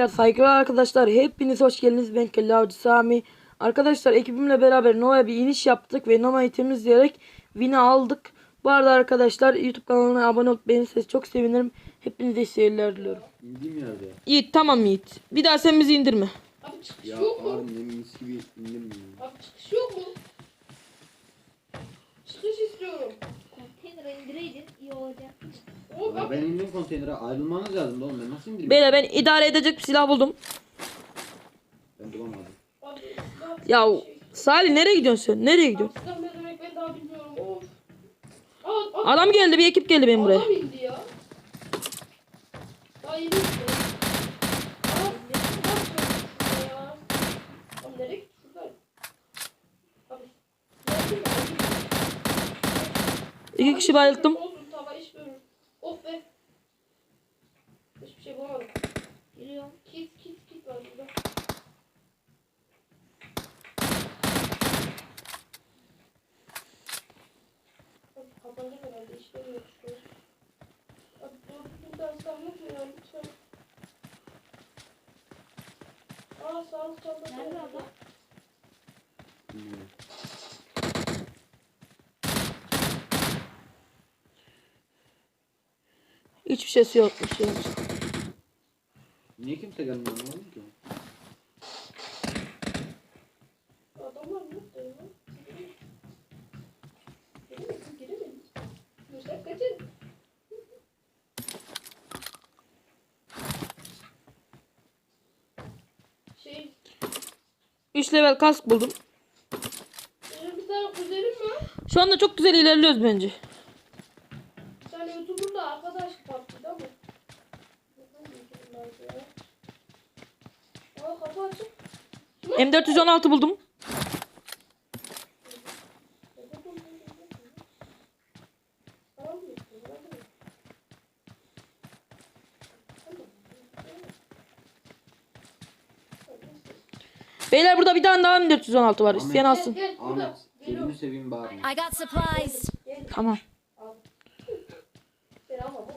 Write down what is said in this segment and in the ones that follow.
sevgiler, saygılar arkadaşlar. Hepiniz hoş geldiniz. Ben Kelli Avcı Sami. Arkadaşlar ekibimle beraber Nova'ya bir iniş yaptık ve Nova'yı temizleyerek Win'i aldık. Bu arada arkadaşlar YouTube kanalına abone olup beğenirseniz çok sevinirim. Hepinize iyi seyirler diliyorum. İndiğim yerde. Yiğit tamam Yiğit. Bir daha sen bizi indirme. Abi çıkış Ya yok mu? abi ne mis gibi indim ya. Abi çıkış yok mu? Çıkış istiyorum. İndireydin iyi olacak. Ya ben indim konteynere ayrılmanız lazım da oğlum ben nasıl indireyim? Beyler ben idare edecek bir silah buldum. Ben bulamadım. Ya Salih nereye gidiyorsun sen? Nereye gidiyorsun? silah ne demek ben daha bilmiyorum. Of. Aa, aa, Adam geldi bir ekip geldi benim buraya. Adam indi ya. Daha yeni indi. Aa, ne yapıyorsun ya? Abi nereye gitti? Şuradan. Abi. nerede ya? İki kişi bayılttım. Olsun tava iş görür. Of be. Hiçbir şey bulamadım. Geliyorum. Kit kit kit var burada. Kapanacak herhalde doğru düzgün dersler yok mu ya lütfen. Aa sağlık çantası. Nerede adam? Hiçbir şeysi yokmuş ya. Niye kimse gelmiyor anlamadım ki. Adamlar da ya. Şey, 3 level kask buldum. benim bir tane kuzenim var. Şu anda çok güzel ilerliyoruz bence. Bir tane YouTuber'da arkadaş partiydi ama. Nereden YouTuber'lardı ya? Aa kapı açık. M416 buldum. Beyler burada bir tane daha M416 var. İsteyen alsın. Ahmet seveyim bağırma. I got supplies. Tamam. Al. Gel ama bu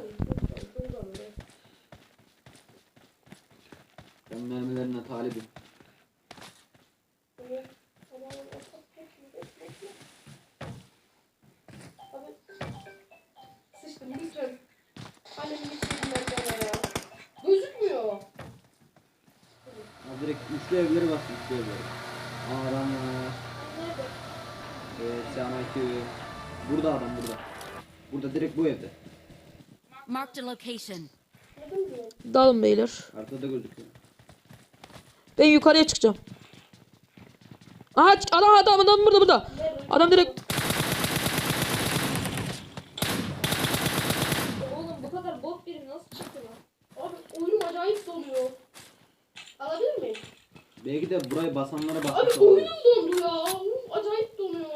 Ben mermilerine talibim. Sıçtım lütfen. Annemin istediğinden bana ya. Gözükmüyor. Ha direkt üçlü evleri bastı üçlü evleri. Var. Nerede? Evet selamünaleyküm. Burada adam burada. Burada direkt bu evde. Marked a location. Dalın beyler. Arkada gözüküyor. Ben yukarıya çıkacağım. Aha adam adam adam burada burada. Adam direkt Oğlum bu kadar bot biri nasıl çıktı lan? Abi oyunum acayip donuyor. Alabilir miyim? Belki de burayı basanlara Abi bakmış olabilir. oyunum dondu ya. Oyunum acayip donuyor.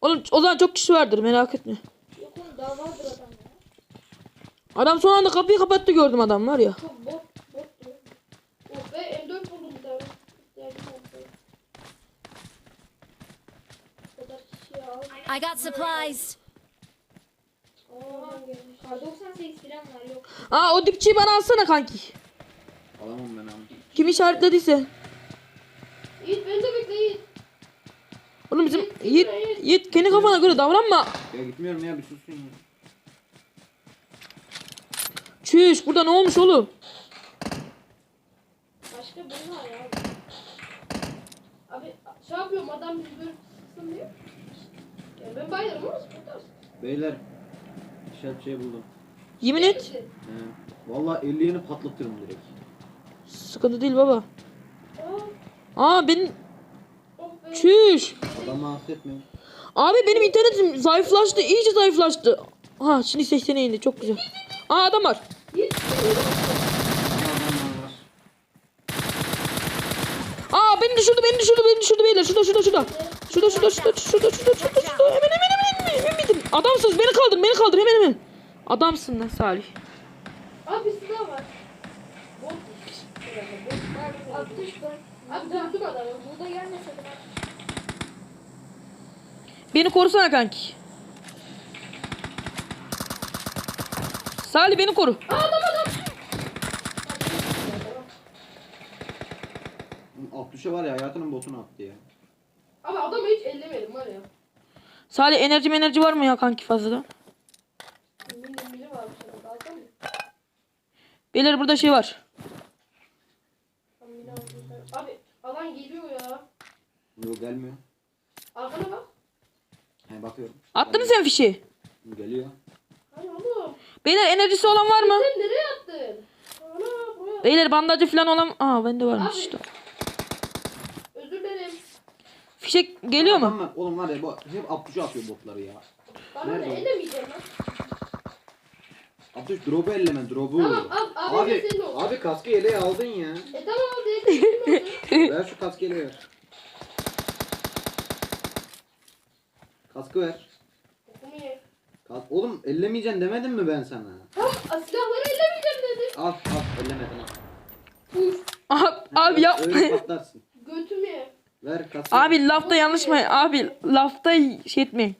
Oğlum o zaman çok kişi vardır merak etme. Yok oğlum daha vardır adam ya. Adam son anda kapıyı kapattı gördüm adam var ya. Çok bot, bottu. Oh be M4 buldum bir tane. İhtiyacım oldu. Bu kadar kişi al. I got supplies. Aa, gelmiş. Kar 98 falan var yok. Aa o dipçiyi bana alsana kanki. Alamam ben abi. Kim işaretlediyse. Yiğit beni de bekle Yiğit. Oğlum bizim Yiğit, Yiğit kendi kafana göre davranma. Ya gitmiyorum ya bir susun ya. Çüş burada ne olmuş oğlum? Başka biri var ya. Abi şey yapıyorum adam bizi böyle sıksın Beyler işaret şey buldum. Yemin et. He. Vallahi 50 yeni patlatırım direkt. Sıkıntı değil baba. Aa, Aa benim oh çüş. Adamı affetmeyin. Abi benim internetim zayıflaştı. iyice zayıflaştı. Ha şimdi 80'e indi çok güzel. Aa adam var. Aa beni düşürdü beni düşürdü beni düşürdü beyler. Şurada şurada şurada. Şurada şurada şurada şurada şurada şurada şurada. Hemen. Adamsınız beni kaldır beni kaldır hemen hemen. Adamsın lan Salih. Abi silah var. Bot. Abi düştü. Abi döndüm. Burada gelmese. Beni korusana kanki. Salih beni koru. Aa, adam adam. Abdüşe var ya hayatının botunu attı ya. Abi adamı hiç ellemedim var ya. Salih enerji enerji var mı ya kanki mı? Beyler burada şey var. Abi alan geliyor ya. Yok gelmiyor. Arkana bak. He bakıyorum. Attın mı sen fişi? Geliyor. Hani oğlum. Beyler enerjisi olan var mı? Sen nereye attın? Ana buraya. Beyler bandajı falan olan... Aa bende varmış Abi. işte. Fişek geliyor mu? Var- Oğlum var ya bu hep Abdüş'e atıyor botları ya. Bana da Nerede o? ellemeyeceğim lan. Abdüş drop'u elleme drop'u. Tamam al. Abi, Abi, senin olsun. abi kaskı yeleği aldın ya. E tamam olsun. ver şu kaskı yeleği ver. Kaskı ver. Ye. Kas Oğlum ellemeyeceksin demedim mi ben sana? Tamam silahları ellemeyeceğim dedim. Al al ellemedin al. Uf. Abi yap. Öyle patlarsın. Götümü ye. Ver kaskı. Abi lafta yanlış mı? Abi lafta şey etmeyin.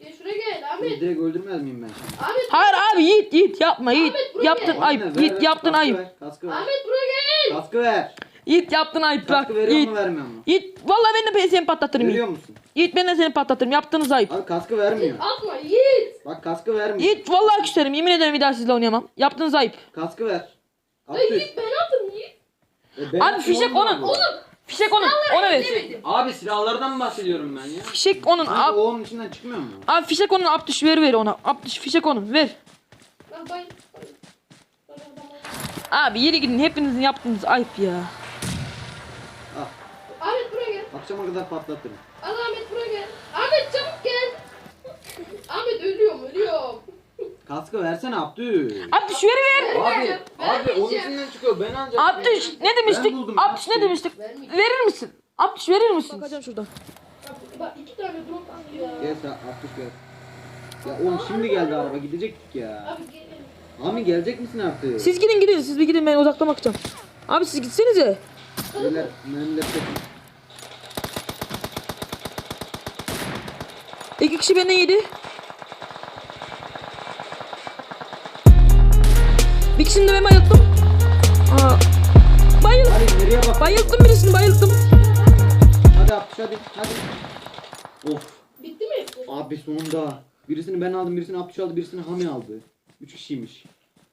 Gel şuraya gel Ahmet. Direkt öldürmez miyim ben şimdi? Ahmet. Hayır abi Yiğit Yiğit yapma Yiğit. Ahmet, buraya Yaptın gel. ayıp. Ver, Yiğit ver, yaptın kaskı ayıp. Ver, kaskı ver. Ahmet buraya gel. Kaskı ver. Yiğit yaptın ayıp bak. Kaskı veriyor Yiğit. mu vermiyor mu? Yiğit vallahi ben de seni patlatırım Veriyor Yiğit. musun? Yiğit ben de seni patlatırım. Yaptığınız ayıp. Abi kaskı vermiyor. Atma Yiğit. Bak kaskı vermiyor. Yiğit vallahi küserim. Yemin ederim bir daha sizle oynayamam. Yaptığınız ayıp. Kaskı ver. Abdüş. Yiğit ben attım Yiğit. E, ben Abi fişek onun. bu. Fişek onun. Ona ver. Abi silahlardan bahsediyorum ben ya. Fişek onun. Sanki Ab, o onun içinden çıkmıyor mu? abi fişek onun. Abdüş ver ver ona. Abdüş fişek onun. Ver. Abi yeri gidin. Hepinizin yaptığınız ayıp ya. Al. Ahmet buraya gel. Akşama kadar patlatırım. Al Ahmet buraya gel. Ahmet çabuk gel. Ahmet ölüyorum ölüyorum. Kaskı versene Abdüş. Abdüş ver ver. Abi, abi onun içinden çıkıyor. Ben ancak... Abdüş ne demiştik? Ben buldum, Abdüş ne demiştik? Vermeyeceğim. Verir misin? Abdüş verir misin? Bakacağım şuradan. Bak, iki tane drop attı ya. Gel sen Abdüş gel. Ya oğlum şimdi geldi araba gidecektik ya. Abi gelin. Abi gelecek misin artık? Siz gidin gidin. Siz bir gidin ben uzaktan bakacağım. Abi siz gitsenize. Beyler mermileri çekin. İki kişi benden yedi. Bir de ben bayılttım. Aa, bayıl, Hadi bayılttım birisini bayılttım. Hadi Abdüş hadi. Hadi. Of. Bitti mi hepsi? Abi sonunda. Birisini ben aldım, birisini Abdüş aldı, birisini Hami aldı. Üç kişiymiş.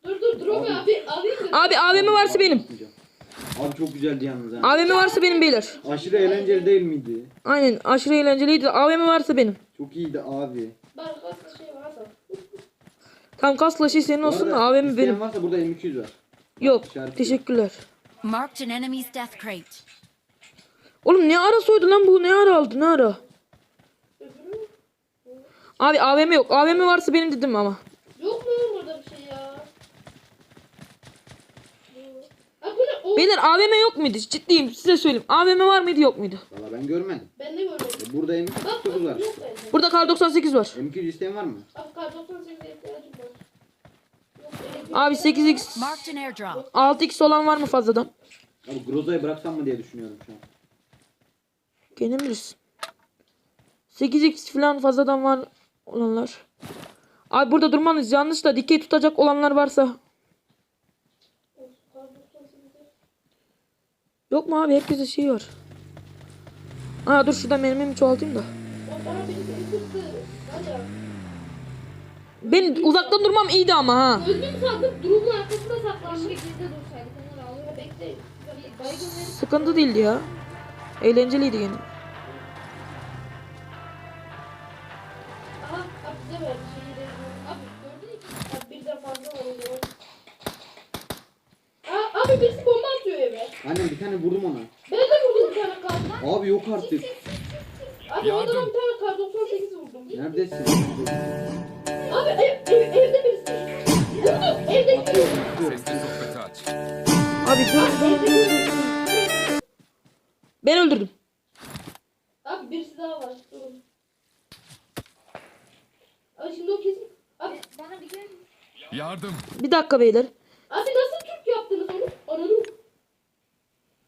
Dur dur drop Abi. abi alayım? Abi AVM varsa benim. Abi çok güzeldi yalnız ha. AVM varsa benim beyler. Aşırı eğlenceli değil miydi? Aynen aşırı eğlenceliydi. AVM varsa benim. Çok iyiydi abi. Bak şey varsa. Tam kasla şey senin olsun da AVM benim. varsa burada M200 var. Yok İşaret teşekkürler. Marked an enemy's death crate. Oğlum ne ara soydu lan bu ne ara aldı ne ara? Abi AVM yok. AVM varsa benim dedim ama. Yok mu burada bir şey ya? Ha bu ne? O. Beyler AVM yok muydu? Ciddiyim size söyleyeyim. AVM var mıydı yok muydu? Valla ben görmedim. Ben de görmedim. E, Burada Bak M209 var. bak yok bende. Burada kar 98 var. M200 isteyen var mı? Abi kar 98'e ihtiyacım Abi 8x Marked an airdrop. 6x olan var mı fazladan? Abi Groza'yı bıraksam mı diye düşünüyorum şu an. Gene bilirsin. 8x falan fazladan var olanlar. Abi burada durmanız yanlış da dikey tutacak olanlar varsa. Kar 98'e. Yok mu abi herkese şey var. Aa dur şurada mermimi çoğaltayım da. Ben uzaktan durmam iyiydi ama ha. Öldüm sandım. Drop'un arkasında saklanmış. Şekilde. Bekle. Sıkıntı değildi ya. Eğlenceliydi gene. Aha abi birisi bomba atıyor eve. Annem bir tane vurdum ona. Ben de vurdum bir tane kartla. Abi yok artık. Abi o zaman bir tane kar 98 vurdum. Neredesin? Abi ev, ev, evde birisi. Evde. Sesli sohbeti aç. Abi dur. Ben öldürdüm. Abi birisi daha var. Durun. Abi şimdi o kesin. Abi bana bir gel. Yardım. Bir dakika beyler. Abi nasıl Türk yaptınız onu? Ananı.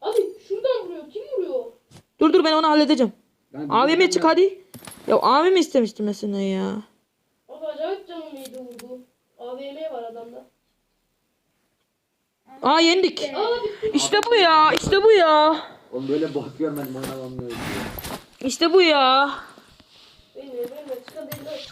Abi şuradan vuruyor. Kim vuruyor? Dur dur ben onu halledeceğim. AVM çık hadi. Ya AVM istemiştim mesela ya. Abi acayip canım iyiydi vurdu. AVM var adamda. Aa yendik. İşte bu ya. işte bu ya. Oğlum böyle bot görmedim oynamam böyle. İşte bu ya. Benim evimde çıkan deliler.